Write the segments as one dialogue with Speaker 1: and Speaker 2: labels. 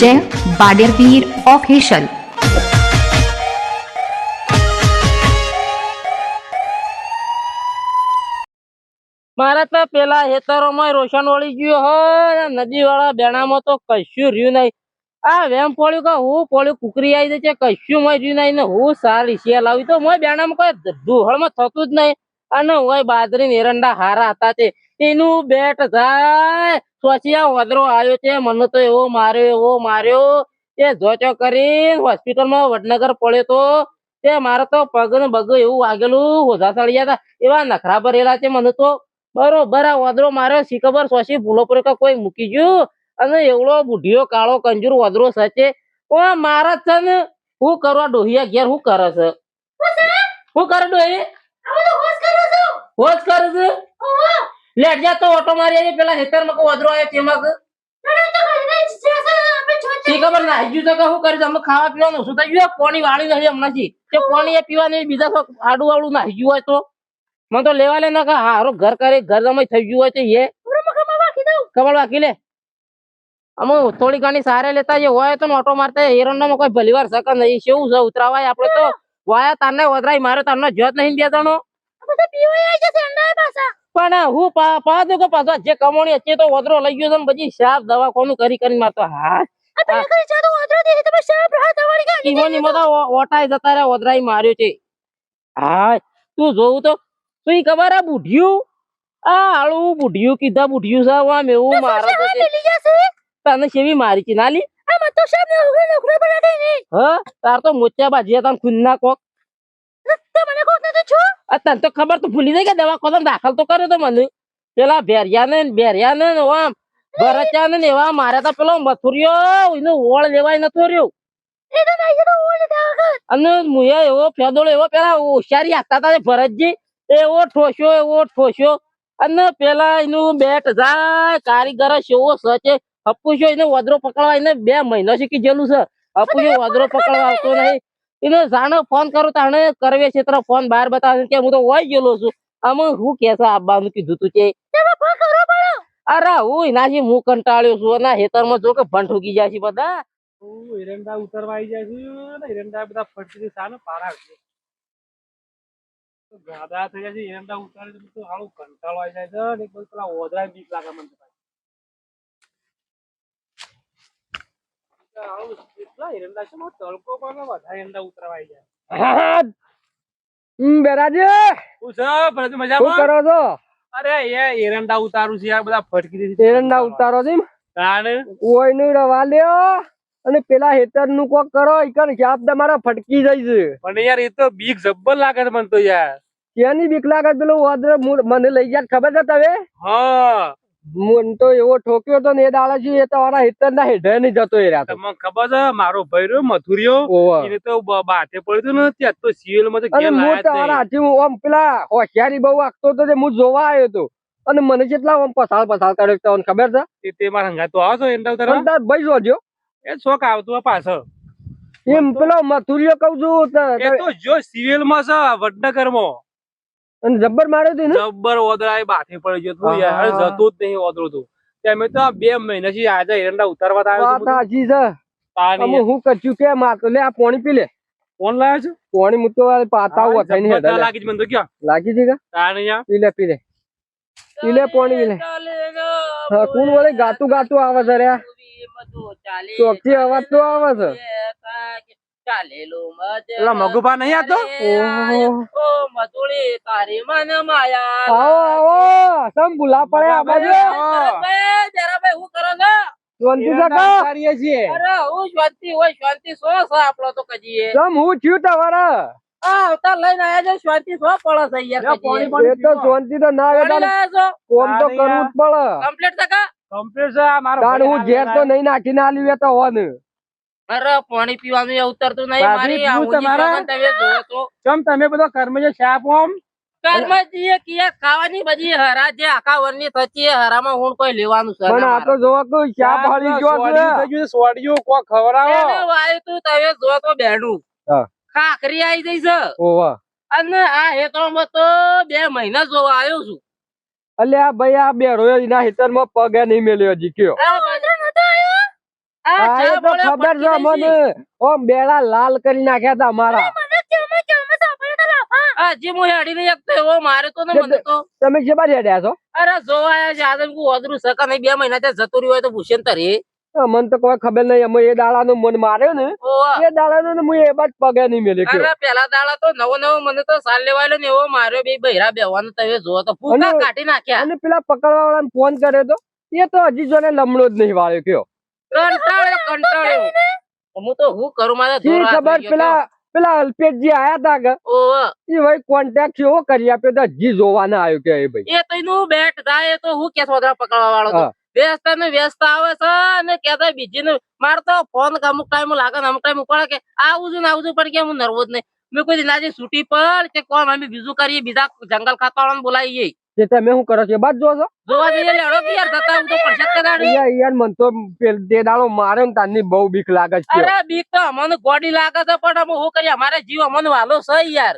Speaker 1: જય બાડેરવીર ઓફિશિયલ
Speaker 2: મારા તો પેલા હેતરોમાં રોશન વળી ગયું હોય નદી વાળા બેણામાં તો કશું રહ્યું નહીં. આ વેમ પડ્યું કે હું ફોળ્યું કુકરી આવી છે, કશું મય રહ્યું નહીં ને હું સારી શેલ આવી તો મોય બેણામાં કોઈ દુહળમાં થતું જ નહીં. અને હોય બાજરી એરંડા હારા હતા તે એનું બેટ થાય. સોચિયા વાદરો આવ્યો છે. મને તો એવો માર્યો એવો માર્યો. એ જોચો કરી હોસ્પિટલમાં વડનગર પડ્યો તો. તે મારે તો પગ ને બગ એવું વાગેલું. હોધા સળિયા હતા. એવા નખરા ભરેલા છે મને તો. બરોબર આ વાદરો માર્યો. શીખબર સોસી ભૂલો પર કોઈ મૂકી ગયું? અને એવડો બુઢીયો કાળો કંજૂર વાદરો સચે. ઓ મારા છે ને હું કરવા ડોહિયા ઘેર હું કરે છે? હું કરે ડોહી હોજ કરે છે? લેટ જા તો ઓટો મારી આવી, પેલા હેતરમાં વધરો આવ્યો તેમાં કે શી ખબર ના હજુ તો કે હું કરી અમે ખાવા પીવાનું, શું થઈ ગયું પાણી વાળી નથી હમણાં થી તે પાણી એ પીવાની, બીજા કોઈ આડું વાળું ના હજુ હોય તો. મને તો લેવા લે ના કે હારું ઘર કરે, ઘર તમે થઈ ગયું હોય તો એ. કમળ વાકી લે. અમે થોડી ઘણી સારે લેતા જે હોય તો ઓટો મારતા એરંડામાં કોઈ ભલીવાર શકે નહીં. કેવું છે, ઉતરાવાય? આપણે તો વાયા તારને વધરાય મારે તારનો જત નહીં બે હું પા પા દઉં કે પાછો જે કમોણી છે તો વધરો લઈ ગયો છે ને પછી સાફ દવાખાનું કરી કરી મારતો. હા. ઓટાઈ જતા રહ્યા વદરાઈ માર્યો છે. હા. તું જોવું તો તું ઈ ખબર આ બુઢિયું? આ હાળું બુઢિયું કીધા બુઢિયું છે આમ એવું મારે તને મારી છે નાલી હ? તાર તો મોચા બાજી તને ખૂનના કોક. આ તને તો ખબર તો ભૂલી જાય કે દવા દાખલ તો કર્યો તો મને. પેલા ભેરિયા ને ભેરિયા ને આમ ભરચા ને એવા મારે તો પેલો મથુરિયો એનો ઓળ લેવાય નતો રહ્યો. અને મુયા એવો ફેદોળો એવો પેલા હોશિયારી આપતા હતા ભરતજી એવો ઠોસ્યો એવો ઠોસ્યો. અને પેલા એનું બેટ જાય કારીગર એવો સચે. હપુશો એને વદરો પકડવા એને બે મહિના શીખી જેલું છે. હપુશો વદરો પકડવા આવતો નહીં. એને જાણે ફોન કરો તાણે કરવે છે તરફ ફોન બહાર બતાવે કે હું તો વહી ગયેલો છું. આમ હું કે છે આવવાનું કીધું તું કે અરે હું એનાથી હું કંટાળ્યો છું. ના હેતરમાં જો કે ભંડ ઉગી જાય છે બધા.
Speaker 3: એરંડા ઉતરવા આવી જાય છે એરંડા બધા ફટકી સાને પારા ગાદા થઈ જાય છે એરંડા ઉતારે તો બધું કંટાળો આવી જાય છે ને પેલા ઓદરા બીક લાગે મને તો ભાઈ. તો હાલું કેટલા એરંડા છે મારો તડકો પણ વધારે એરંડા ઉતરવા આવી જાય
Speaker 4: હમ બેરાજી
Speaker 3: શું છે ભરત
Speaker 4: શું
Speaker 3: મજામાં
Speaker 4: કરો છો
Speaker 3: અરે એ એરંડા ઉતારું છે બધા ફટકી
Speaker 4: એરંડા ઉતારો છે કોઈ નું રવા લ્યો અને પેલા હેતરનું કોક કરો ઈકન શાપ તમારા ફટકી જાય છે.
Speaker 3: પણ યાર એ તો બીક જબ્બર લાગે છે મને તો યાર.
Speaker 4: ક્યાંની બીક લાગે પેલું મને લઈ ગયા ખબર છે તમે
Speaker 3: હા.
Speaker 4: મન તો એવો ઠોક્યો તો ને એ દાડા એ તમારા હેતર ના હેઠે નહીં જતો એ રાતો.
Speaker 3: તમને ખબર છે મારો ભાઈ રહ્યો મથુરિયો એને તો બાથે પડ્યું ને ત્યાં તો સિવિલમાં તો
Speaker 4: અને
Speaker 3: લાયા
Speaker 4: તમારા હાથી હું આમ પેલા હોશિયારી બહુ હતો તે હું જોવા આવ્યો હતો. અને મને કેટલા આમ પસાર પસાર કર્યો તમને ખબર છે?
Speaker 3: તે- મારા તો?
Speaker 4: ભાઈ જોજો.
Speaker 3: એ શોખ આવતું પાછો
Speaker 4: એમ પેલો મથુરિયો કઉ છું
Speaker 3: એ તો જો સિવિલમાં છે વડનગરમાં
Speaker 4: અને જબ્બર માર્યો હતી ને
Speaker 3: જબ્બર ઓદરા બાથે પડી ગયો તું યાર. જતું જ નહીં ઓદરો તું. ત્યાં તો બે મહિના થી આજે એરંડા ઉતારવા તો આવ્યો છું.
Speaker 4: હાજી છે
Speaker 3: તાની
Speaker 4: હું કરશું કે માર તો લે આ પાણી પી લે.
Speaker 3: ફોન લાવ્યો છું?
Speaker 4: પાણી હું તો પાતા હું થઈને ને.
Speaker 3: લાગી જ મને તો ક્યાં.
Speaker 4: લાગી છે કે?
Speaker 3: તાની
Speaker 4: પી લે પી લે. પી લે પાણી પી લે. હા કોણ વળે ગાતું ગાતું આવે છે રે ચોકથી અવાજ તો આવે છે.
Speaker 3: મગુભા નહીં આતો
Speaker 4: ઓહો.
Speaker 2: તારી મન માયા
Speaker 4: આવો આવો સમ ભૂલા પડે આ બાજુ.
Speaker 2: જરાભાઈ, જરાભાઈ, હું કરો છો?
Speaker 4: શાંતિ સકા
Speaker 3: ઉતારીએ છીએ.
Speaker 2: અરે હું શાંતિ હોય શાંતિ સો છે આપણો તો કજીએ.
Speaker 4: સમ હું થયું તમારે.
Speaker 2: અવતાર લઈને આયા છો શાંતિ સો પડે છે યાર
Speaker 3: લ્યો,
Speaker 2: કજીએ.
Speaker 3: પાણી
Speaker 4: એ તો શાંતિ તો ના આવે
Speaker 2: પાણી
Speaker 4: તારે
Speaker 2: લાયા છો?
Speaker 4: કોમ તો કરવું જ પડે.
Speaker 2: કમ્પ્લીટ થકા
Speaker 3: કમ્પ્લીટ છે મારો
Speaker 4: હું ઝેર તો નહીં નાખીને આલ્યું એ તો હોન.
Speaker 2: અરે પાણી પીવાનું ઉતરતું નહીં મારી.
Speaker 3: તમારે?
Speaker 2: તમે જોવો તો
Speaker 3: ચમ તમે બધો કર્મ છે શાપ ઓમ
Speaker 2: કર્મજીએ કિયા ખાવાની બધી હરા જે આખા વરની થતી હરામાં હું કોઈ લેવાનું છે
Speaker 4: પણ આ તો. જોવા ગયો છે.
Speaker 3: સોડિયું છે,
Speaker 2: એને વાયુ તું તમે જો તો બેઠું ખાખરી આવી જઈ છે.
Speaker 4: ઓવા
Speaker 2: અને આ હેતળમાં તો બે મહિના જોવા આવ્યો છું.
Speaker 4: અલ્યા ભાઈ આ બે રોયો એના હિતરમાં પગે નહીં મેલ્યો હજી કયો
Speaker 2: આ બાજુ. આ
Speaker 4: આ
Speaker 2: ચા
Speaker 4: એ તો
Speaker 2: બોલે
Speaker 4: ખબર છે મને. ઓમ બેડા લાલ કરી નાખ્યા તા મારા.
Speaker 2: આ હજી હું હેડી નહીં એવો મારે તો મને તો
Speaker 4: તમે જે બાર હેડ્યા છો?
Speaker 2: અરે જોવા આયા છે આદમ કુ ઓદરું સકા નહીં બે મહિના ત્યાં જતું રહ્યું હોય તો ભૂષણ તરી.
Speaker 4: મને તો કોઈ ખબર નહીં અમે એ દાડાનું મન માર્યો ને. એ દાડાનું ને હું એ બાદ પગે નહીં
Speaker 2: અરે પેલા દાડા તો નવો નવો મને તો સાલ લેવાયેલો ને એવો માર્યો બે બૈરા બેવાનું તમે જોવો તો ફૂકા કાઢી નાખ્યા.
Speaker 4: અને પેલા પકડવા વાળાને ફોન કર્યો તો એ તો હજી જોને લમણો જ નહીં વાળ્યો કયો
Speaker 2: કંટાળ્યો કંટાળ્યો હું તો હું કરું મારા ધોરા
Speaker 4: ખબર પેલા પેલા અલ્પેશજી આયા તા કે. ભાઈ કોન્ટેક્ટ કેવો કરી આપ્યો તો હજી જોવા આવ્યો કે એ ભાઈ.
Speaker 2: એ તો એનું બેટ થાય તો હું કે સોદરા પકડવા વાળો તો. વ્યસ્ત ને વ્યસ્ત આવે છે અને કેતા બીજી ને મારે તો ફોન અમુક ટાઈમ લાગે અમુક ટાઈમ ઉપાડે કે આવું છું ને આવું છું પણ કે હું નર્વસ નહીં મેં કોઈ નાજી છૂટી પર કે કોણ? અમે બીજું કરીએ બીજા જંગલ ખાતા બોલાવીએ.
Speaker 4: તે તમે શું કરો છો બાદ જોશો?
Speaker 2: જોવા જઈએ લેડો કે યાર તતા હું તો પરસત જ કદાડી
Speaker 4: યાર યાર મન તો પેલ- તે દાડો મારે ને તારની બહુ બીક લાગે છે
Speaker 2: અરે બીક તો અમને ગોડી લાગે છે પણ અમે શું કરીએ? અમારે જીવ અમને વાલો છે યાર.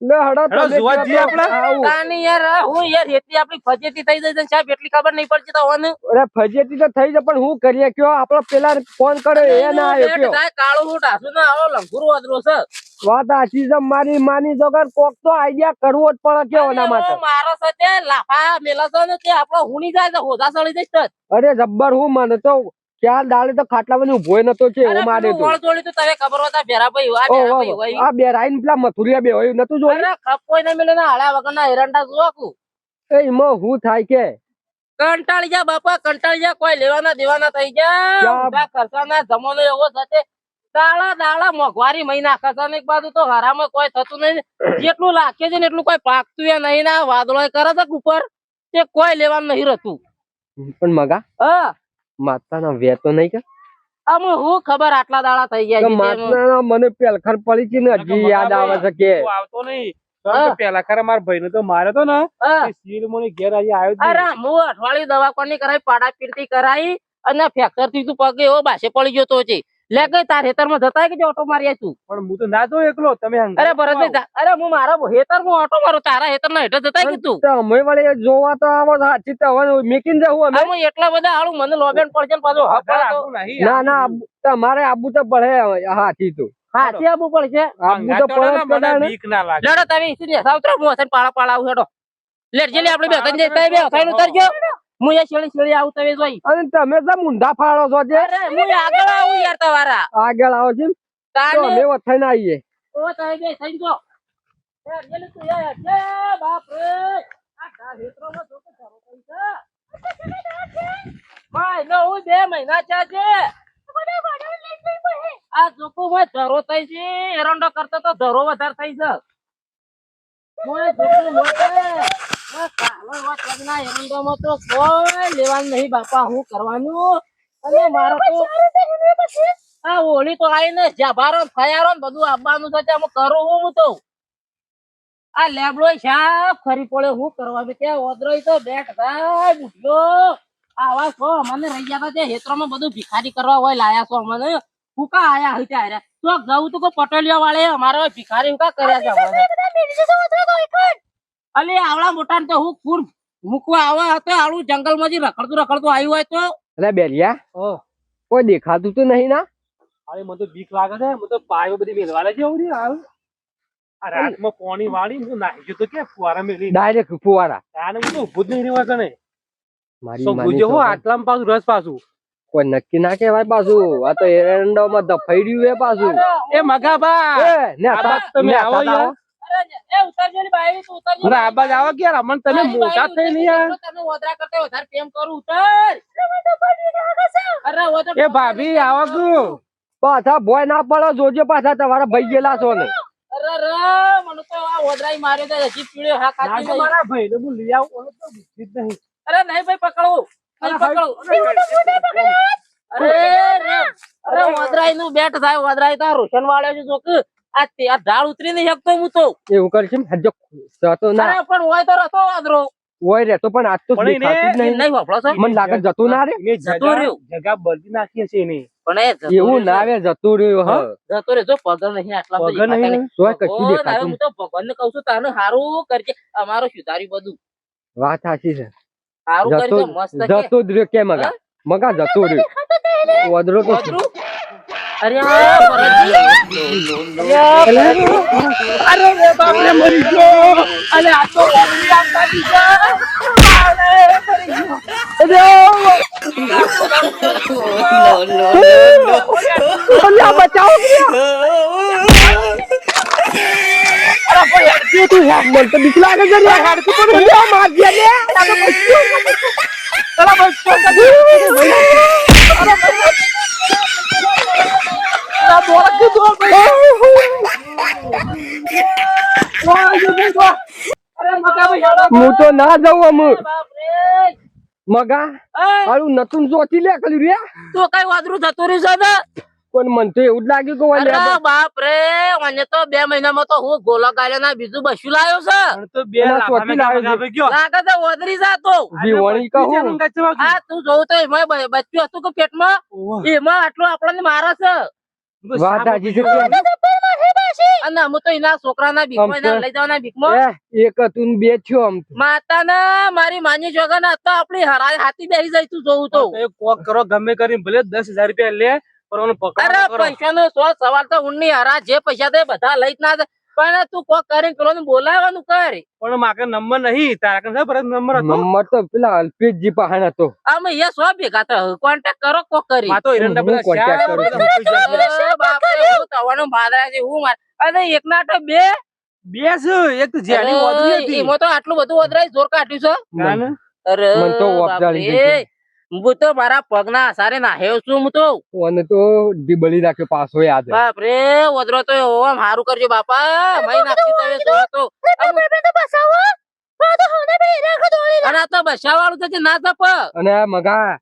Speaker 4: લે હડો
Speaker 3: જોવા જઈએ આપણે?
Speaker 4: આવું.
Speaker 2: યાર હું યાર એટલી આપણી ફજેતી થઈ જાય છે સાહેબ એટલી ખબર નહીં પડતી તો ઓને
Speaker 4: અરે ફજેતી તો થઈ જાય પણ હું કરીએ કયો? આપડો પેલા ફોન કર્યો એ ના આવ્યો કયો?
Speaker 2: થાય હું ઢાસું ને આવો લંગુરું વાદરો છે.
Speaker 4: વાત આછી છે મારી માની વગર કોક તો આઈડિયા કરવો જ પડે કેવો ના માટે.
Speaker 2: મારો સાથે લાફા મેલા છે ને તે આપણો હુણી જાય છે હોદા સળી જઈશ
Speaker 4: અરે જબ્બર હું મને તો ચાર દાડે તો ખાટલા બની ઊભો નતો છે એવો મારે તો
Speaker 2: તો તને ખબર હોતા આ હોય.
Speaker 4: આ બે રાઈન પેલા મથુરિયા બે હોય નતું જોયું?
Speaker 2: અરે ખપોય ને મેલે ના હાળ્યા વગરના એરંડા જોવા કુ.
Speaker 4: એ એમાં હું થાય કે?
Speaker 2: કંટાળી જા બાપા કંટાળી જા કોઈ લેવાના દેવાના થઈ ગયા. ઊંધા ખર્ચાના જમાનો એવો થશે દાડા દાડા મોંઘવારી મહિના ખર્ચા એક બાજુ તો હરામાં કોઈ થતું નહીં. જેટલું લાગે છે ને એટલું કોઈ પાકતું એ નહીં ના વાદળો કરે છે ઉપર? તે કોઈ લેવાનું નહીં રહેતું.
Speaker 4: પણ મગા
Speaker 2: હા.
Speaker 4: માતાના વેતો નહીં કે?
Speaker 2: હું ખબર આટલા દાડા થઈ ગયા
Speaker 4: માતાના મને પેલખર પડી છે ને હજી યાદ આવે છે કે.
Speaker 3: આવતો નહીં. પેલા ખરા મારા ભાઈ તો માર્યો તો ને સીલ મને ઘેર આજે આવ્યો
Speaker 2: અરે હું અઠવાડિયું દવાખાની કરાવી પાડા પીરતી કરાવી અને ફ્રેક્ચરથી તું પગ એવો બાસે પડી ગયો તો છે લે કઈ તાર હેતરમાં જતા કે ઓટો મારી તું
Speaker 3: પણ હું તો ના જો એકલો તમે
Speaker 2: અરે ભરતભાઈ અરે હું મારા હેતરમાં ઓટો મારું તારા હેતર ના હેઠળ જતા કે તું.
Speaker 4: અમે વળી જોવા તો આવો સાચી તો હવે મેકીને જવું અમે.
Speaker 2: એટલા બધા આળું મને લોબેન પડશે ને પાછો
Speaker 4: ના ના આબુ- તમારે આબુ તો પડે હાચી તો.
Speaker 2: હાથી આબુ પડશે.
Speaker 4: આબુ તો પડે.
Speaker 3: બીક ના લાગે.
Speaker 2: લડો તમે ઈસી ને સાવત્ર હું હસન પાળા પાળા આવું હેડો. લેટ જેલી આપણે બે તન જઈ બે ખાઈને ઉતરજો. હું એ શેળી શેળી આવું તમે જોઈ.
Speaker 4: અને તમે તો મુંડા ફાળો છો જે.
Speaker 2: અરે હું આગળ આવું. યાર તમારા.
Speaker 4: આગળ આવો છે તો
Speaker 2: મેવો
Speaker 4: અમે વથાઈને આવીએ.
Speaker 2: ઓ થઈ જો. યાર જેલી તું યાર જે બાપ રે આ ઘા હેતરોમાં જો કે ધરો પૈસા ભાઈ નો હું બે મહિના ચા છે. આ જોકો માં ધરો થઈ છે. એરંડો કરતો તો ધરો વધારે થઈ છે. એરંડો જોકો મોટે. કાલો વાત લગના એરંડોમાં તો કોઈ લેવાનું નહીં બાપા હું કરવાનું? અને મારો તો આ હોળી તો આવીને જાભારો ફયારો ને બધું આપવાનું છે તે હું કરું હું તો. આ લેબડો સાફ ખરી પડે હું કરવાનું કે ઓદરો તો બેઠ થાય ઉઠ્યો. આવા છો અમને રહી ગયા તે હેતરોમાં બધું ભિખારી કરવા હોય, લાયા છો અમને. હુકા આયા હોય આયા તો જવું તો પટોલિયા વાળે અમારે ભિખારી હુકા કર્યા છે અલે આવડા મોટા ને તો હું ફૂર મૂકવા આવા હતો, આવડું જંગલમાંથી રખડતું રખડતું આવ્યું હોય તો.
Speaker 4: અરે બેરિયા
Speaker 3: હો.
Speaker 4: કોઈ દેખાતું તો નહીં ના?
Speaker 3: અરે મને તો બીક લાગે છે. મને તો પાયો બધી મેલવા છે આવું હાલ. આ રાતમાં પોણી વાળી હું નાહી ગયો તો ક્યાં ફુવારા મેલી
Speaker 4: ડાયરેક્ટ ફુવારા.
Speaker 3: આને હું તો જ નહીં રહેવા કને
Speaker 4: મારી
Speaker 3: ગુજે હો? આટલામાં પાછું રસ પાછું.
Speaker 4: કોઈ નક્કી ના કહેવાય પાછું. આ તો એરંડોમાં દફાઈ રહ્યું એ પાછું.
Speaker 3: એ મગાબા
Speaker 4: એ ને
Speaker 3: આ તમે આવો યાર.
Speaker 2: અરે એ ઉતરજો ને બાઈ તું ઉતરજો
Speaker 3: અરે આ બાજુ આવો કે યાર અમને તમે મોટા થઈ ને યાર
Speaker 2: ઉતરજો, તને ઓદરા કરતા વધારે પ્રેમ કરું ઉતર. અરે
Speaker 3: એ ભાભી આવો કે
Speaker 4: પાછા ભોય ના પડો જોજો પાછા તમારા ભાઈ ગયેલા છો ને.
Speaker 2: અરે રે મને તો માર્યો તો હજી પીળ્યો હા
Speaker 3: ના
Speaker 2: નહીં.
Speaker 3: મારા ભાઈ ને લઈ આવું તો નહીં.
Speaker 2: અરે અરે રે અરે ઓદરાઈ નું બેટ થાય ઓદરાઈ તો રોશન વાળ્યો છે જોક. આ તે- આ ઢાળ ઉતરી નહીં શકતો હું તો
Speaker 4: એવું કરશે ને? હજો જતો ના.
Speaker 2: અરે પણ હોય તો રતો વાદરો
Speaker 4: હોય રહેતો પણ આજ તો દેખાતું જ નહીં.
Speaker 2: નહીં વાપરો છો?
Speaker 4: મને લાગે જતું ના રે.
Speaker 2: જતો રહ્યો.
Speaker 3: જગા બદલી નાખી હશે એને.
Speaker 2: પણ એ
Speaker 4: એવું ના આવે જતું રહ્યું હ.
Speaker 2: જતો રે જો પગર નહીં આટલા
Speaker 3: પગર નહીં?
Speaker 4: તો કશું દેખાતું
Speaker 2: હું તો ભગવાનને કહું છું તાને સારું કરજે. અમારો સુધાર્યું બધું.
Speaker 4: વાત સાચી છે.
Speaker 2: સારું કરજો મસ્ત
Speaker 4: જતો જ રહ્યો કે મગા? મગા જતો રહ્યો. વદરો તો?
Speaker 2: અરે અરે
Speaker 3: બાપ. રે મરી ગયો અરે આ તો મરી ગયો
Speaker 4: બચાવો તું હેડ મને તો બીક લાગે છે રે. હેડતી માર દે લે આ તો બચ્ચો અરે બચ્ચો અરે બોલ કે દો
Speaker 3: અરે મગા ભાઈ હેડો
Speaker 4: હું તો ના જાઉં
Speaker 2: અમુક.
Speaker 4: મગા આલું નતું જોતી લે કલી રે.
Speaker 2: તો કઈ વાદરું જતું રહ્યું છે
Speaker 4: પણ મને તો એવું જ લાગ્યું કે
Speaker 2: વાલે બાપ રે મને તો બે મહિનામાં તો હું ગોલા ગાલે ના બીજું બસ્યું લાયો છે.
Speaker 3: તો બે
Speaker 4: ચોથી
Speaker 3: મગા ગયો.
Speaker 2: લાગે તો ઓદરી જાતો
Speaker 4: જીવણી કહું
Speaker 2: આ તું જોઉં તો એમાં બ- બચ્ચું હતું કે પેટમાં. એમાં આટલું આપણને મારે છે. છોકરાના
Speaker 4: તો-
Speaker 2: એના લઈ જવાના બીકમાં
Speaker 4: એ એક હતું બે થયો આમ તો.
Speaker 2: માતાના મારી માની જોગા ના તો આપણી હરાય હાથી બેસી જાય તું જોઉં તો.
Speaker 3: કોક કરો ગમે કરી ભલે દસ હજાર રૂપિયા લે પણ
Speaker 2: પૈસા નો સો સવાલ તો ઊંડની હરા જે પૈસા દે બધા લઈ જ ના જાય. પણ તું કોક કરીને પેલો બોલાવવાનું કર.
Speaker 3: પણ માકે નંબર નહીં. તારા કને છે નંબર હતો?
Speaker 4: નંબર તો પેલા અલ્પેશજી પાસે હતો.
Speaker 2: અમે એ સો ભેગા તો કોન્ટેક્ટ કરો કોક કરી.
Speaker 3: માં તો ઇરંડા
Speaker 4: પેલા
Speaker 3: કોન્ટેક્ટ
Speaker 4: કરું
Speaker 2: બાપ રે, હું તવાનો ભાદરા છે હું માર. અને એક ના તો બે.
Speaker 3: બે છે? એક તો જેની ઓદરી હતી.
Speaker 2: એમાં તો આટલું બધું ઓદરાય જોર કાઢ્યું છે.
Speaker 3: ના, ના.
Speaker 2: અરે
Speaker 4: મન તો
Speaker 2: બાપ
Speaker 4: જાળી.
Speaker 2: હું તો મારા પગના આસારે નાહ્યો છું હું તો.
Speaker 4: ઓને તો ડીબલી રાખ્યો પાછો યાદ
Speaker 2: બાપ રે ઓદરો તો ઓમ હારું કરજો બાપા. મય નાખી તો તો. અને આ તો બસા વાળું તો છે ના તપ
Speaker 4: અને આ મગા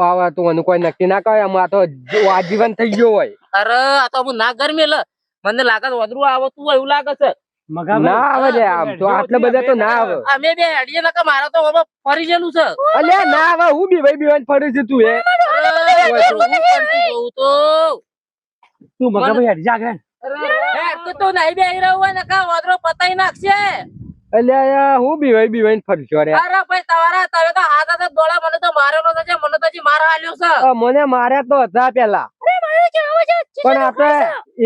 Speaker 4: આવા તો કોઈ નક્કી ના કહે આમાં તો જો આજીવન થઈ ગયો હોય.
Speaker 2: અરે આ તો હું ના ગરમી લે. મને લાગે ઓદરું આવતું હોય એવું લાગે છે.
Speaker 4: ના આવે આમ તો આટલા બધા તો ના આવે.
Speaker 2: અમે બે હેડીએ નકા મારા તો હવે ફરી ગયેલું છે.
Speaker 4: અલ્યા ના આવે હું બી ભાઈ બીવાન ફરી છે તું એ
Speaker 2: તો.
Speaker 3: તું મગાભાઈ હેડ જા આગળ.
Speaker 2: હે, તું તો નહીં બેહી રહ્યો હોય નકા ઓદરો પતાઈ નાખશે.
Speaker 4: અલ્યા હું બી ભાઈ બીવાન ફરું છું અરે.
Speaker 2: અરે ભાઈ તમારા તમે તો હાથ હાથે દોડા મને તો મારેલો છે મને તો માર આલ્યો છે.
Speaker 4: મને માર્યા તો હતા પેલા. પણ આપણે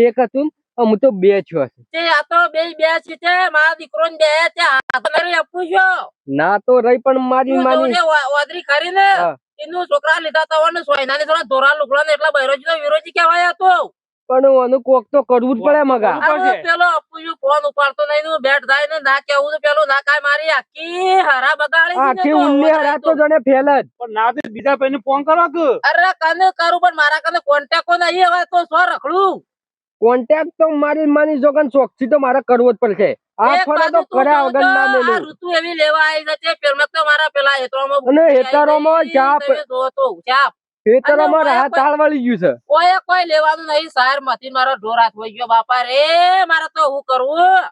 Speaker 4: એક હતું હું તો બે છો
Speaker 2: તે. આ તો બે બે છે તે મારા દીકરો ને બે તે હાથ મારી આપું છો.
Speaker 4: ના તો રહી પણ મારી માની.
Speaker 2: જોજે વા- કરીને એનું છોકરા લીધા તા સોયના ને સોયનાની થોડા ધોરા લુગડા ને એટલા બૈરોજી નો વિરોજી કહેવાય હતો.
Speaker 4: પણ આનું કોક તો કરવું જ પડે મગા.
Speaker 2: પેલો અપુયું ફોન ઉપાડતો નહીં નું બેટ થાય ને ના કેવું તો પેલું ના કાય મારી આખી હરા બગાડી
Speaker 4: આખી ઉલ્લી હરા તો. જણે ફેલ જ.
Speaker 3: પણ ના તો બીજા પૈને ફોન કરો કે?
Speaker 2: અરે કને કરું પણ મારા કને કોન્ટેક્ટ નહીં હવે તો સો રખડું?
Speaker 4: કોન્ટેક્ટ તો મારી માની જોગન ચોકથી તો મારે કરવો જ પડશે. આ ફરે તો કર્યા વગર ના
Speaker 2: તો ઋતુ એવી લેવા આવી જતે પેલમાં તો મારા પેલા હેતરોમાં
Speaker 4: અને હેતરોમાં ચાપ.
Speaker 2: જોતો ચાપ
Speaker 4: ખેતરોમાં
Speaker 2: અને
Speaker 4: રાહ તાળ વળી ગયું છે.
Speaker 2: કોઈ કોઈ લેવાનું નહીં સારમાંથી મારો ઢોર હાથ ગયો બાપા રે મારે તો હું કરવું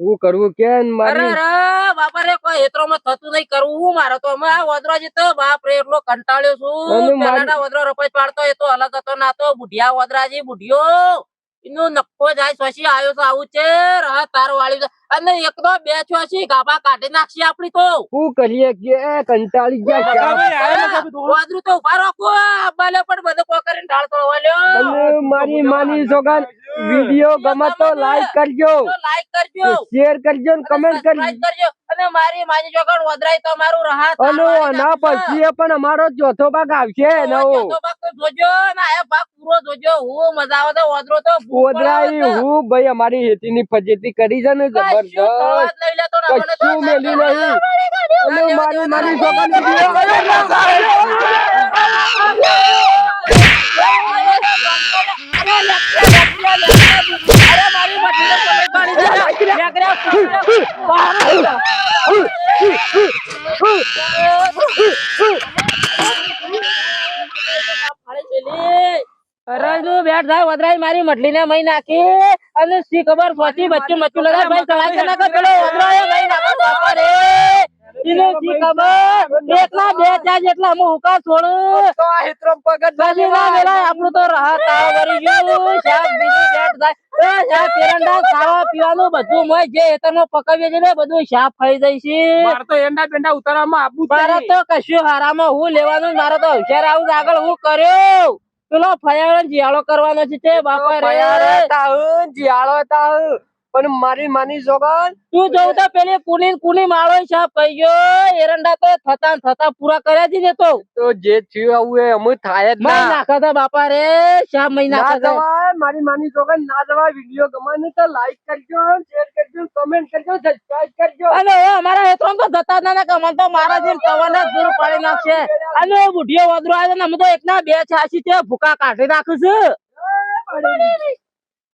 Speaker 4: હું કરવું કે મારી
Speaker 2: અરે બાપા રે કોઈ હેતરોમાં થતું નહીં કરવું મારે તો અમે આ વદરાજી તો બાપ રે એટલો કંટાળ્યો છું. પેલાના વદરો રપાઈ પાડતો એ તો અલગ હતો ના તો બુઢિયા વદરાજી બુઢિયો. એનો નક્કો જાય સોસી આવ્યો તો આવું છે તાર વાળી. અને એક તો બે ચોસી ગાભા કાઢી નાખશે આપડી તો.
Speaker 4: શું કરીએ કે કંટાળી ગયા.
Speaker 2: વાદરું તો? ઊભા રાખો બાલે પણ બધું કોઈ કરીને ઢાળ
Speaker 4: મારી માની જોગન વીડિયો ગમે તો લાઈક કરજો.
Speaker 2: લાઈક કરજો.
Speaker 4: શેર કરજો ને કમેન્ટ કરજો.
Speaker 2: કરજો. અને મારી માની જોગણ વદરાય તમારું રાહત
Speaker 4: અને ના પછી પણ અમારો ચોથો ભાગ આવશે નવો.
Speaker 2: જોજો ના એ ભાગ પૂરો જોજો. હું મજા આવે તો વદરો તો છે.
Speaker 4: હું ભાઈ અમારી હેતીની ફજેતી કરી છે ને જબરદસ્ત કશું મેલી નહીં અને મારી મારી જોગન
Speaker 2: અરે મારી મઠીને સમય પાડી દેજો. લેકરા ફૂટે. અરે તું બેઠ થાય વદરાઈ મારી મટલી ને મહી નાખી. અને શી ખબર સોચી બચ્ચું બચ્ચું લડાય ભાઈ ચડાય ના કર પેલો વદરાયો મહી નાખો બાપા રે. એને શી ખબર? એકના બે ચાર જેટલા અમે હુકા છોડું.
Speaker 4: તો આ હેતરમ પગત ના
Speaker 2: ના
Speaker 4: લેવાય.
Speaker 2: આપણું તો રાહત તાવ વળી ગયું. શાક બીજું બેટ થાય એ શાક પેરંડા ખાવા પીવાનું બધું મોય જે હેતરમાં પકાવીએ છે ને બધું શાક ખાઈ જાય છે.
Speaker 3: મારે તો એંડા પેંડા ઉતારવામાં
Speaker 2: મારે તો કશું હારામાં હું લેવાનું મારા મારે તો હોશિયાર આવું આગળ હું કર્યો. પેલો ફયાળો ને જીયાળો કરવાનો છે તે બાપા રે
Speaker 4: તાહું, જીયાળો તાહું. પણ મારી માની સોગન
Speaker 2: તું જોઉં તો પેલી કુલી કુલી કુની માળો છે ગયો એરંડા તો થતા થતા પૂરા કર્યા જી ને તો.
Speaker 4: તો જે થયું આવું એ અમુક થાય જ ના.
Speaker 2: નાખા તા બાપા રે શા મહિના
Speaker 4: ના જવાય મારી માની સોગન ના જવાય વીડિયો ગમે તો લાઈક કરજો શેર કરજો કમેન્ટ કરજો સબસ્ક્રાઇબ કરજો.
Speaker 2: અને એ અમારા હેતરો તો જતા ના ના કે તો મારા જેમ તવાને જ દૂર પાડી નાખશે અને બુઢિયો વાદરો આવે ને અમે તો એકના બે છાસી તે ભૂકા કાઢી નાખું છું.